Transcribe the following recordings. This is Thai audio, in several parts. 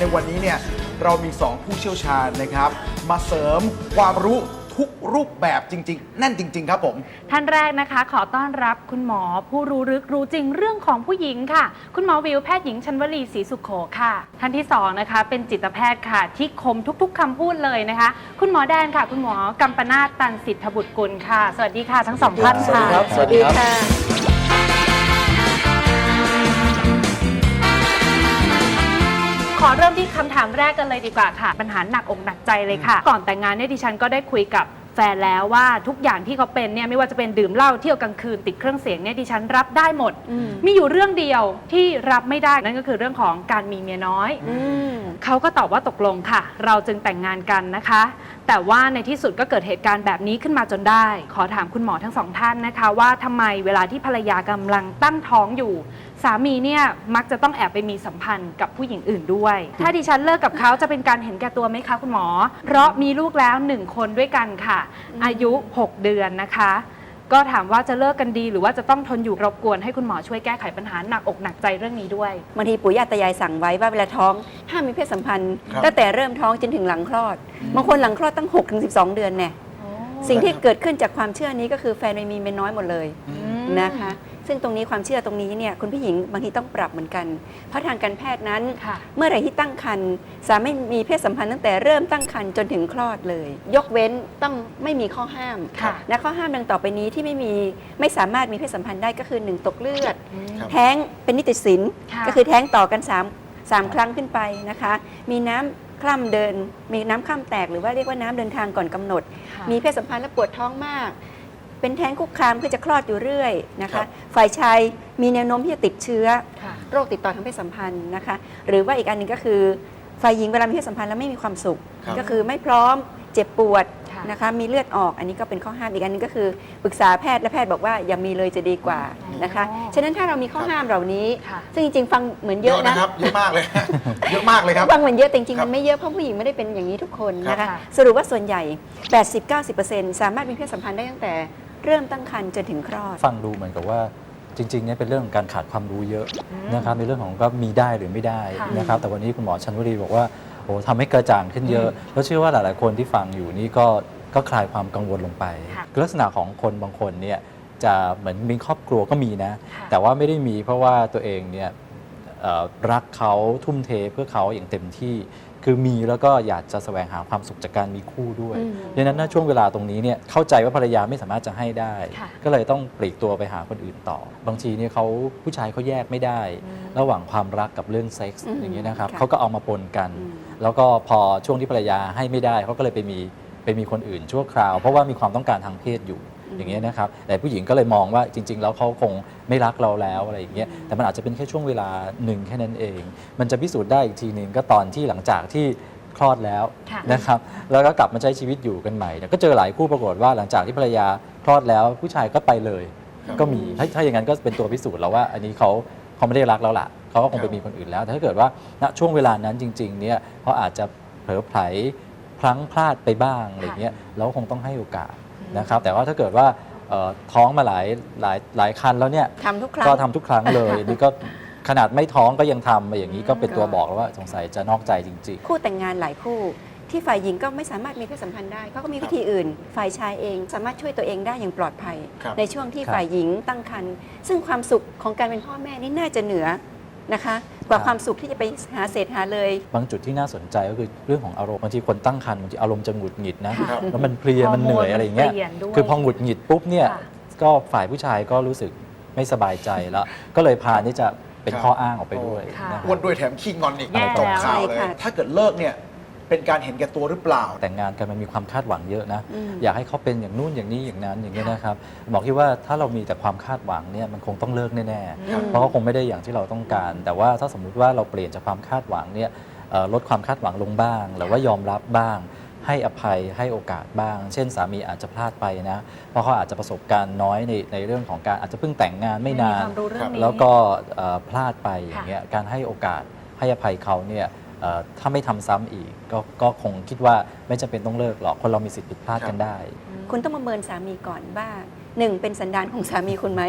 ในวันนี้เนี่ยเรามี 2 ผู้เชี่ยวชาญนะครับ มาเสริมความรู้ทุกรูปแบบจริง ๆ แน่นจริง ๆ ครับผม ท่านแรกนะคะ ขอต้อนรับคุณหมอผู้รู้ลึกรู้จริงเรื่องของผู้หญิงค่ะ คุณหมอวิวแพทย์หญิงชันวลีศรีสุขโขค่ะ ท่านที่สองนะคะ เป็นจิตแพทย์ค่ะ ที่คมทุก ๆคำพูดเลยนะคะ คุณหมอแดนค่ะ คุณหมอกัมปนาตตันสิทธบุตรกุลค่ะ สวัสดีค่ะ ทั้งสองท่านสวัสค่ะดีครับสวัสดีค่ะ ขอเริ่มที่คำถามแรกกันเลยดีกว่าค่ะ ปัญหาหนักอกหนักใจเลยค่ะ ก่อนแต่งงานเนี่ยดิฉันก็ได้คุยกับ แฟนแล้วว่าทุกอย่างที่เขาเป็นเนี่ยไม่ว่าจะเป็นดื่มเหล้าเที่ยวกลางคืนติดเครื่องเสียงเนี่ยดิฉันรับได้หมด อืม มีอยู่เรื่องเดียวที่รับไม่ได้นั่นก็คือเรื่องของการมีเมียน้อย อืม เขาก็ตอบว่าตกลงค่ะ เราจึงแต่งงานกันนะคะ แต่ว่าในที่สุดก็เกิดเหตุการณ์แบบนี้ขึ้นมาจนได้ ขอถามคุณหมอทั้งสองท่านนะคะ ว่าทำไมเวลาที่ภรรยากำลังตั้งท้องอยู่ สามีเนี่ยมักจะต้องแอบไปมีสัมพันธ์กับผู้หญิงอื่นด้วย ถ้าดิฉันเลิกกับเขาจะเป็นการเห็นแก่ตัวไหมคะคุณหมอ เพราะมีลูกแล้วหนึ่งคนด้วยกันค่ะอายุ 6 เดือนนะคะ ก็ถามว่าจะเลิกกันดี หรือว่าจะต้องทนอยู่รบกวนให้คุณหมอช่วยแก้ไขปัญหาหนักอกหนักใจเรื่องนี้ด้วย บางทีปู่ย่าตายายสั่งไว้ว่าเวลาท้องห้ามมีเพศสัมพันธ์ครับตั้งแต่เริ่มท้องจนถึงหลังคลอด บางคนหลังคลอดตั้ง6-12ถึง12เดือนแน่สิ่งที่เกิดขึ้นจากความเชื่อนี้ก็คือแฟนไม่มีเมียน้อยหมดเลยอืม นะคะ ซึ่งตรงนี้ความเชื่อตรงนี้เนี่ยคุณผู้หญิงบางทีต้องปรับเหมือนกัน เพราะทางการแพทย์นั้น ค่ะ เมื่อไหร่ที่ตั้งครรภ์สามารถมีเพศสัมพันธ์ตั้งแต่เริ่มตั้งครรภ์จนถึงคลอดเลย ยกเว้นต้องไม่มีข้อห้ามค่ะและข้อห้ามดังต่อไปนี้ที่ไม่มีไม่สามารถมีเพศสัมพันธ์ได้ก็คือ1ตกเลือด ครับ แท้งเป็นนิติสินค่ะ ก็คือแท้งต่อกัน3 3ครั้งขึ้นไปนะคะ มีน้ำคล่ำเดิน มีน้ำคล่ำแตกหรือว่าเรียกว่าน้ำเดินทางก่อนกำหนดค่ะมีเพศสัมพันธ์และปวดท้องมาก เป็นแท้งคุกคามเพื่อจะคลอดอยู่เรื่อยนะครัคะ บ ฝ่ายชายมีแนวโน้มที่จะติดเชื้อ ค่ะ โรคติดต่อทางเพศสัมพันธ์นะคะ หรือว่าอีกอันหนึงก็คือฝ่ายหญิงเวลามีเพศสัมพันธ์แล้วไม่มีความสุข ครับ ก็คือไม่พร้อมเจ็บปวดค่ะ นะคะ มีเลือดออกอันนี้ก็เป็นข้อห้ามอีกอันหนึงก็คือปรึกษาแพทย์และแพทย์บอกว่าอย่ามีเลยจะดีกว่านะคะอ๋อฉะนั้นถ้าเรามีข้อห้ามเหล่านี้ ค่ะ ซึ่งจริงๆฟังเหมือนเยเยอะอะนะ นะครับ เยอะมากเลยเยอะมากเลยครับ ฟังเหมือนเยอะแต่จริงครัๆบมันไม่เยอะเพราะผู้หญิงไม่ได้เป็นอย่างนี้ทุกคนนะครัคะ บ สรุปว่าส่วนใหญ่ 80-90%สามารถมีเพศสัมพันธ์ได้ตั้งแต่ เริ่มตั้งครรภ์จนถึงคลอด ฟังดูเหมือนกับว่าจริงๆเนี่ยเป็นเรื่องของการขาดความรู้เยอะอืมนะครับในเรื่องของก็มีได้หรือไม่ได้ค่ะ นะครับแต่วันนี้คุณหมอชันวรีบอกว่าโอ้ทำให้กระจ่างขึ้นเยอะแล้วเชื่อว่าหลายๆคนที่ฟังอยู่นี่ก็ก็คลายความกังวลลงไป ค่ะลักษณะของคนบางคนเนี่ยจะเหมือนมีครอบครัวก็มีนะ ค่ะ แต่ว่าไม่ได้มีเพราะว่าตัวเองเนี่ยเอ่อรักเขาทุ่มเทเพื่อเขาอย่างเต็มที่ คือมีแล้วก็อยากจะแสวงหาความสุขจากการมีคู่ด้วยอืมดังนั้นณช่วงเวลาตรงนี้เนี่ยเข้าใจว่าภรรยาไม่สามารถจะให้ได้ ค่ะ ก็เลยต้องปลีกตัวไปหาคนอื่นต่อ บางทีเนี่ยเขาผู้ชายเขาแยกไม่ได้อืมระหว่างความรักกับเรื่องเซ็กส์อืมอย่างนี้ยนะครับค่ะ เขาก็เอามาปนกัน อืม แล้วก็พอช่วงที่ภรรยาให้ไม่ได้เขาก็เลยไปมีไปมีคนอื่นชั่วคราว เพราะว่ามีความต้องการทางเพศอยู่ อืมอย่างเงี้ยนะครับแต่ผู้หญิงก็เลยมองว่าจริง ๆ แล้วเขาคงไม่รักเราแล้วอะไรอย่างเงี้ยแต่มันอาจจะเป็นแค่ช่วงเวลาหนึ่งแค่นั้นเอง มันจะพิสูจน์ได้อีกทีหนึ่งก็ตอนที่หลังจากที่คลอดแล้วค่ะนะครับแล้วก็กลับมาใช้ชีวิตอยู่กันใหม่เนี่ยก็เจอหลายคู่ปรากฏว่าหลังจากที่ภรรยาคลอดแล้ว ผู้ชายก็ไปเลยครับก็มีถ้าถ้าอย่างนั้นก็เป็นตัวพิสูจน์แล้วว่า อันนี้เขาเขาไม่ได้รักแล้วล่ะเขาก็คงไปมีคนอื่นแล้ว แต่ถ้าเกิดว่าณช่วงเวลานั้นจริง ๆ เนี่ยเขาอาจจะเผลอไผลพลั้งพลาดไปบ้างอะไรเงี้ยเราก็คงต้องให้โอกาส นะครับ แต่ว่าถ้าเกิดว่าเอ่อท้องมาหลายหลายหลายคันแล้วเนี่ยทำทุกครั้ง ก็ทำทุกครั้งเลยนี่ก็ขนาดไม่ท้องก็ยังทำอย่างนี้ก็เป็นตัวบอกแล้วว่าสงสัยจะนอกใจจริงๆคู่แต่งงานหลายคู่ ที่ฝ่ายหญิงก็ไม่สามารถมีเพศสัมพันธ์ได้เขาก็มีวิธีอื่น ฝ่ายชายเองสามารถช่วยตัวเองได้อย่างปลอดภัย ครับ ในช่วงที่ครับ ฝ่ายหญิงตั้งครรภ์ซึ่งความสุขของการเป็นพ่อแม่นี่น่าจะเหนือ นะคะ กว่าครับความสุขที่จะไปหาเศษหาเลย บางจุดที่น่าสนใจก็คือเรื่องของอารมณ์บางทีคนตั้งครรภ์บางทีอารมณ์จะหงุดหงิดนะค่ะแล้วมันเพลียมันเหนื่อยอะไรอย่างเงี้ยฮอร์โมนมันเปลี่ยนด้วยคือพอหงุดหงิดปุ๊บเนี่ยค่ะก็ฝ่ายผู้ชายก็รู้สึกไม่สบายใจแล้ว ก็เลยพาที่จะเป็นครับข้ออ้างออกไปด้วยค่ะนะครับอ้วนด้วยแถมขี้งอนอีกแย่จบข่าวแล้วเลยใช่ค่ะถ้าเกิดเลิกเนี่ย เป็นการเห็นแก่ตัวหรือเปล่า แต่งงานกันมันมีความคาดหวังเยอะนะ อืม อยากให้เขาเป็นอย่างนู่นอย่างนี้อย่างนั้นอย่างเงี้ยค่ะนะครับบอกที่ว่าถ้าเรามีแต่ความคาดหวังเนี่ยมันคงต้องเลิกแน่ๆอืมเพราะก็คงไม่ได้อย่างที่เราต้องการ แต่ว่าถ้าสมมุติว่าเราเปลี่ยนจากความคาดหวังเนี่ยเอ่อลดความคาดหวังลงบ้าง หรือว่ายอมรับบ้าง ให้อภัยให้โอกาสบ้าง เช่นสามีอาจจะพลาดไปนะ เพราะเขาอาจจะประสบการณ์น้อยในในเรื่องของการอาจจะเพิ่งแต่งงานไม่นาน ความรู้เรื่องนี้ แล้วก็เอ่อพลาดไปอย่างเงี้ยการให้โอกาสให้อภัยเขาเนี่ยเอ่อ ถ้าไม่ทำซ้ำอีกก็ก็คงคิดว่าไม่จำเป็นต้องเลิกหรอกคนเรามีสิทธิ์ผิดพลาดกันได้ คุณต้องประเมินสามีก่อนว่าหนึ่งเป็นสันดานของสามีคุณไหม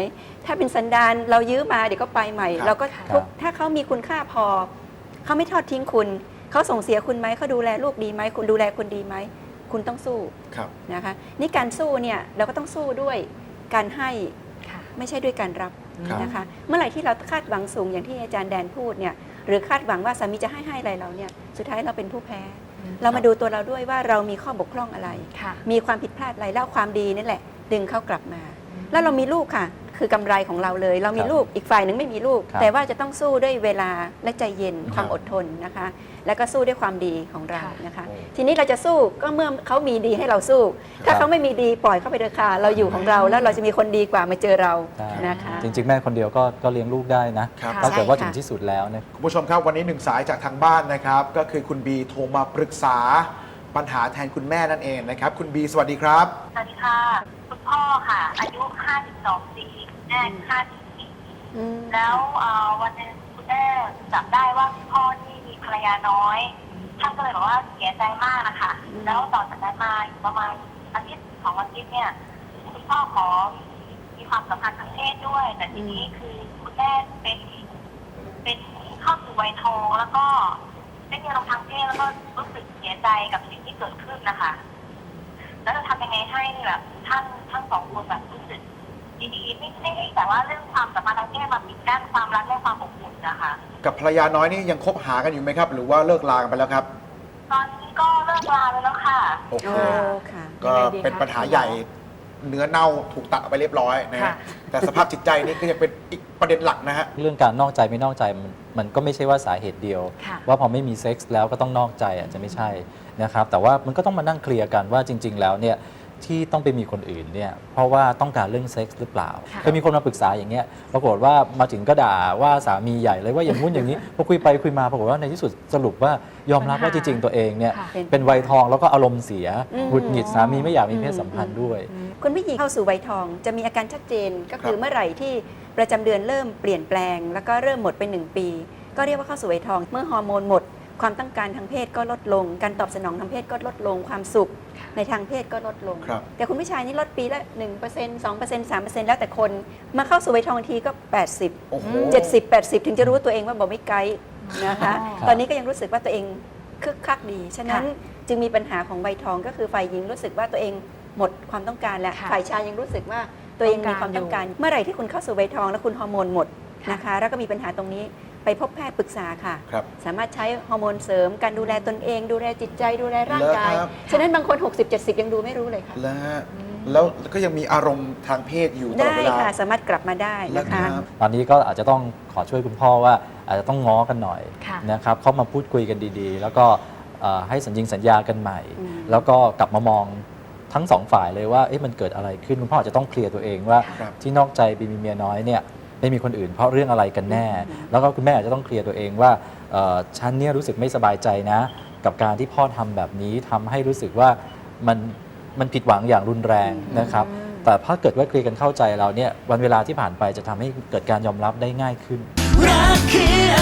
ถ้าเป็นสันดานเรายื้อมาเดี๋ยวก็ไปใหม่ครับเราก็ครับทุกถ้าเขามีคุณค่าพอ เขาไม่ทอดทิ้งคุณ เขาส่งเสียคุณไหมเขาดูแลลูกดีไหมคุณดูแลคนดีไหม คุณต้องสู้ครับนะคะนี่การสู้เนี่ยเราก็ต้องสู้ด้วยการให้ค่ะไม่ใช่ด้วยการรับครับนะคะ เมื่อไหร่ที่เราคาดหวังสูงอย่างที่อาจารย์แดนพูดเนี่ย หรือคาดหวังว่าสามีจะให้ให้อะไรเราเนี่ยสุดท้ายเราเป็นผู้แพ้ เรามาดูตัวเราด้วยว่าเรามีข้อบกพร่องอะไรค่ะมีความผิดพลาดอะไรแล้วความดีนั่นแหละ ดึงเขากลับมา แล้วเรามีลูกค่ะ คือกำไรของเราเลย เรามีครับลูกอีกฝ่ายหนึ่งไม่มีลูกครับแต่ว่าจะต้องสู้ด้วยเวลาและใจเย็นครับความอดทนนะคะ แล้วก็สู้ด้วยความดีของเราค่ะนะคะโอ้ทีนี้เราจะสู้ก็เมื่อเขามีดีให้เราสู้ ถ้าครับเขาไม่มีดีปล่อยเขาไปเถอะค่ะเราอยู่ของเราแล้วเราจะมีคนดีกว่ามาเจอเราได้นะคะ จริง ๆ แม่คนเดียวก็ก็เลี้ยงลูกได้นะครับถ้าเกิดว่าใช่ถึค่ะงที่สุดแล้วเนี่ยคุณผู้ชมครับวันนี้หนึ่งสายจากทางบ้านนะครับ ก็คือคุณบีโทรมาปรึกษาปัญหาแทนคุณแม่นั่นเองนะครับ คุณบีสวัสดีครับ สวัสดีค่ะ คุณพ่อค่ะ อายุ 52 ปี คุณแม่54อืมแล้วเอ่อวันหนึงคุณแม่จับได้ว่าคุณพ่อที่มีภรรยาน้อย ท่านก็เลยบอกว่าเสียใจมากนะคะ แล้วต่อจากนั้นมาอยู่ประมาณอาทิตย์สองอาทิตย์เนี่ยคุณพ่อขอมีความสัมพันธ์ทางเพศด้วย แต่ทีนี้คือคุณแม่เป็น เป็นเข้าสู่วัยทองแล้วก็ได้มีอารมณ์ทางเพศแล้วก็รู้สึกเสียใจกับสิ่งที่เกิดขึ้นนะคะ แล้วจะทำยังไงให้แบบท่านทั้งสองคนแบบรู้สึก ดีๆไม่ไม่ให้แต่ว่าเรื่องความสัมพันธ์ทางเพศมาปิดกั้นความรักและความอบอุ่นนะคะ กับภรรยาน้อยนี่ยังคบหากันอยู่ไหมครับ หรือว่าเลิกลากันไปแล้วครับ ตอนนี้ก็เลิกลาไปแล้วค่ะ โอเค โอ้ค่ะก็ยังไงดีคะ เป็นปัญหาใหญ่เนื้อเน่าถูกตัดออกไปเรียบร้อยนะฮะค่ะ แต่สภาพจิตใจนี่ก็ยังเป็นอีกประเด็นหลักนะฮะ เรื่องการนอกใจไม่นอกใจมันมันก็ไม่ใช่ว่าสาเหตุเดียว ค่ะ ว่าพอไม่มีเซ็กส์แล้วก็ต้องนอกใจอาจจะไม่ใช่นะครับแต่ว่ามันก็ต้องมานั่งเคลียร์กันว่าจริง ๆ แล้วเนี่ย ที่ต้องไปมีคนอื่นเนี่ยเพราะว่าต้องการเรื่องเซ็กส์หรือเปล่าค่ะเคยมีคนมาปรึกษาอย่างเงี้ยปรากฏว่ามาถึงก็ด่าว่าสามีใหญ่เลยว่าอย่างงู้นอย่างนี้พอคุยไปคุยมาปรากฏว่าในที่สุดสรุปว่ายอมรับว่าจริงๆตัวเองเนี่ยค่ะเป็นวัยทองแล้วก็อารมณ์เสียอืมหงุดหงิดสามีไม่อยากมีเพศสัมพันธ์ด้วย คุณผู้หญิงเข้าสู่วัยทองจะมีอาการชัดเจนก็คือครับเมื่อไหร่ที่ประจำเดือนเริ่มเปลี่ยนแปลง แล้วก็เริ่มหมดไปหนึ่งปี ก็เรียกว่าเข้าสู่วัยทอง เมื่อฮอร์โมนหมด ความต้องการทางเพศก็ลดลง การตอบสนองทางเพศก็ลดลง ความสุขในทางเพศก็ลดลง ครับ แต่คุณผู้ชายนี่ลดปีละ 1% 2% 3%แล้วแต่คน มาเข้าสู่วัยทองทีก็ 80 โอ้โห 70 80 ถึงจะรู้ว่าตัวเองว่าบอกไม่ไกด์นะคะอ๋อตอนนี้ก็ยังรู้สึกว่าตัวเองคึกคักดี ฉะนั้นจึงมีปัญหาของวัยทองก็คือฝ่ายหญิงรู้สึกว่าตัวเองหมดความต้องการแล้วค่ะฝ่ายชายยังรู้สึกว่าตัวเองมีความต้องการ เมื่อไหร่ที่คุณเข้าสู่วัยทองแล้วคุณฮอร์โมนหมดค่ะนะคะ แล้วก็มีปัญหาตรงนี้ ไปพบแพทย์ปรึกษาค่ะ ครับสามารถใช้ฮอร์โมนเสริมการดูแลตนเอง ดูแลจิตใจดูแลร่างกายเหรอครับ ฉะนั้นบางคน 60-70 ยังดูไม่รู้เลยค่ะ แล้วฮะแล้วก็ยังมีอารมณ์ทางเพศอยู่ตลอดได้เวลา ค่ะ สามารถกลับมาได้แล้วนะคคะรับตอนนี้ก็อาจจะต้องขอช่วยคุณพ่อว่าอาจจะต้องง้อกันหน่อยค่ะนะครับเข้ามาพูดคุยกันดีๆ แล้วก็เอ่อให้สัญญิงสัญญากันใหม่ อืม แล้วก็กลับมามองทั้งสองฝ่ายเลยว่าเอ๊ะมันเกิดอะไรขึ้นคุณพ่ออาจจะต้องเคลียร์ตัวเองว่า ครับ ที่นอกใจไปมีเมียน้อยเนี่ย ไม่มีคนอื่น เพราะเรื่องอะไรกันแน่ แล้วก็คุณแม่อาจจะต้องเคลียร์ตัวเองว่าเอ่อฉันเนี่ยรู้สึกไม่สบายใจนะ กับการที่พ่อทำแบบนี้ทำให้รู้สึกว่ามันมันผิดหวังอย่างรุนแรงนะครับ แต่ถ้าเกิดว่าเคลียร์กันเข้าใจเราเนี่ยวันเวลาที่ผ่านไปจะทำให้เกิดการยอมรับได้ง่ายขึ้น รักคืออะไร